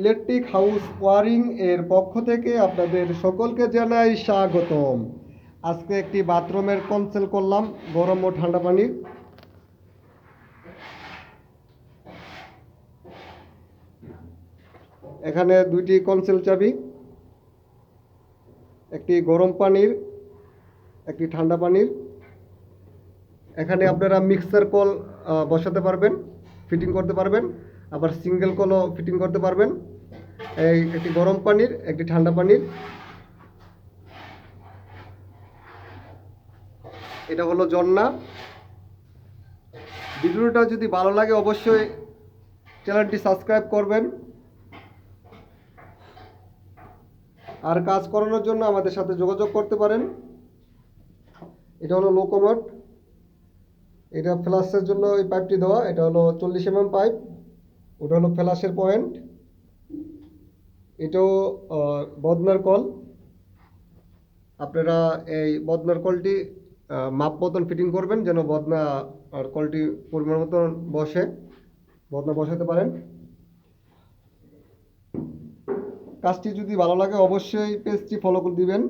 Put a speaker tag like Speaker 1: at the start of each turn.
Speaker 1: Electric house wiring এর পক্ষ থেকে আপনাদের সকলকে জানাই স্বাগতম। আজকে একটি বাথরুমের কনসেল করলাম, গরম ও ঠান্ডা পানির এখানে দুইটি কনসেল চাবি, একটি গরম পানির, একটি ঠান্ডা পানির। এখানে আপনারা মিক্সার কল বসাতে পারবেন, ফিটিং করতে পারবেন। আবার সিঙ্গেল কলও ফিটিং করতে পারবেন। এই একটি গরম পানির, একটি ঠান্ডা পানির। এটা হলো জন্না ভিডিওটা যদি ভালো লাগে অবশ্যই চ্যানেলটি সাবস্ক্রাইব করবেন। আর কাজ করানোর জন্য আমাদের সাথে যোগাযোগ করতে পারেন। এটা হলো লোকোমোট এটা ফ্লাসের জন্য এই পাইপটি দেওয়া। এটা হলো চল্লিশ এমএম পাইপ ওটা হলো ফ্লাসের পয়েন্ট। এটাও বদনার কল। আপনারা এই বদনার কলটি মাপ মতন ফিটিং করবেন যেন বদনা আর কলটি পরিমাণ মতন বসে। বদনা বসাতে পারেন। কাজটি যদি ভালো লাগে অবশ্যই পেজটি ফলো করে দিবেন।